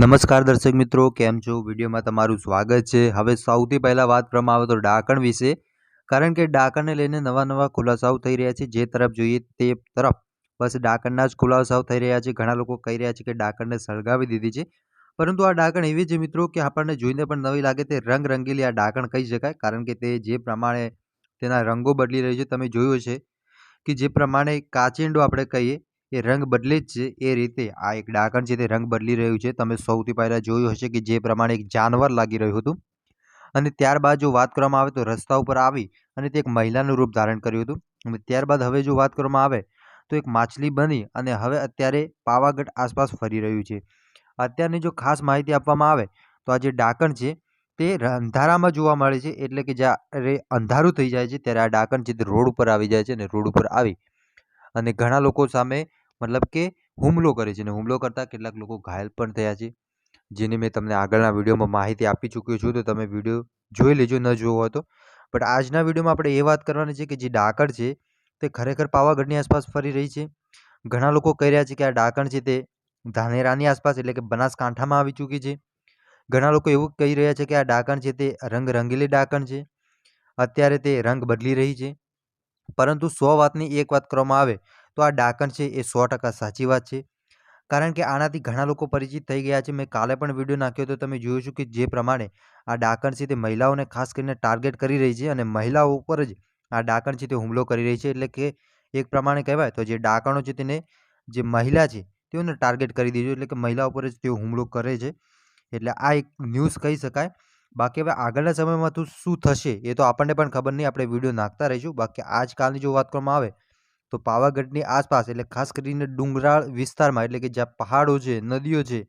નમસ્કાર દર્શક મિત્રો, કેમ છો? વિડીયોમાં તમારું સ્વાગત છે. હવે સૌથી પહેલાં વાત કરવામાં આવે તો ડાકણ વિશે. કારણ કે ડાકણને લઈને નવા નવા ખુલાસાઓ થઈ રહ્યા છે. જે તરફ જોઈએ તે તરફ. બસ ડાકણના જ ખુલાસાઓ થઈ રહ્યા છે. ઘણા લોકો કહી રહ્યા છે કે ડાકણને સળગાવી દીધી છે. પરંતુ આ ડાકણ એવી છે મિત્રો કે આપણને જોઈને પણ નવી લાગે તે રંગ રંગીલી આ ડાકણ કહી શકાય. કારણ કે તે જે પ્રમાણે તેના રંગો બદલી રહી છે. તમે જોયું છે કે જે પ્રમાણે કાચિંડો આપણે કહીએ એ રંગ બદલે જ છે એ રીતે આ એક ડાકણ છે તે રંગ બદલી રહ્યું છે. તમે સૌથી પહેલાં જોયું હશે કે જે પ્રમાણે એક જાનવર લાગી રહ્યું હતું. અને ત્યારબાદ જો વાત કરવામાં આવે તો રસ્તા ઉપર આવી અને તે એક મહિલાનું રૂપ ધારણ કર્યું હતું. અને ત્યારબાદ હવે જો વાત કરવામાં આવે તો એક માછલી બની અને હવે અત્યારે પાવાગઢ આસપાસ ફરી રહ્યું છે. અત્યારની જો ખાસ માહિતી આપવામાં આવે તો આ જે ડાકણ છે તે અંધારામાં જોવા મળે છે. એટલે કે જ્યારે અંધારું થઈ જાય છે ત્યારે આ ડાકણ છે તે રોડ ઉપર આવી જાય છે અને રોડ ઉપર આવી અને ઘણા લોકો સામે મતલબ કે હુમલો કરે છે અને હુમલો કરતાં કેટલાક લોકો ઘાયલ પણ થયા છે. જેની મેં તમને આગળના વિડીયોમાં માહિતી આપી ચૂક્યો છું, તો તમે વીડિયો જોઈ લેજો, ન જોવો હોય તો. બટ આજના વિડીયોમાં આપણે એ વાત કરવાની છે કે જે ડાકણ છે, તે ખરેખર પાવાગઢની આસપાસ ફરી રહી છે. ઘણા લોકો કહી રહ્યા છે કે આ ડાકણ છે તે ધાનેરાની આસપાસ એટલે કે બનાસકાંઠામાં આવી ચૂકી છે. ઘણા લોકો એવું કહી રહ્યા છે કે આ ડાકણ છે તે રંગ રંગીલી ડાકણ છે. અત્યારે તે રંગ બદલી રહી છે. પરંતુ સો વાતની એક વાત કરવામાં આવે, તો આ ડાકણ છે એ સો ટકા સાચી વાત છે. કારણ કે આનાથી ઘણા લોકો પરિચિત થઈ ગયા છે. મેં કાલે પણ વીડિયો નાખ્યો તો તમે જોયું છું કે જે પ્રમાણે આ ડાકણ છે તે મહિલાઓને ખાસ કરીને ટાર્ગેટ કરી રહી છે અને મહિલાઓ ઉપર જ આ ડાકણ છે તે હુમલો કરી રહી છે. એટલે કે એક પ્રમાણે કહેવાય તો જે ડાકણો છે તેને જે મહિલા છે તેઓને ટાર્ગેટ કરી દીધું એટલે કે મહિલા ઉપર જ તેઓ હુમલો કરે છે. એટલે આ એક ન્યૂઝ કહી શકાય. બાકી હવે આગળના સમયમાં તો શું થશે એ તો આપણને પણ ખબર નહીં. આપણે વીડિયો નાખતા રહીશું. બાકી આજકાલની જો વાત કરવામાં આવે તો પાવાગઢની આસપાસ એટલે ખાસ કરીને ડુંગરાળ વિસ્તારમાં એટલે કે જ્યાં પહાડો છે, નદીઓ છે,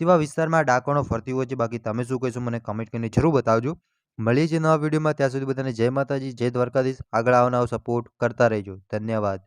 તેવા વિસ્તારમાં ડાકોણો ફરતી હોય છે. બાકી તમે શું કહેશો મને કમેન્ટ કરીને જરૂર બતાવજો. મળીએ છીએ નવા વિડીયોમાં. ત્યાં સુધી બધાને જય માતાજી, જય દ્વારકાધીશ. આગળ આવનારો સપોર્ટ કરતા રહેજો. ધન્યવાદ.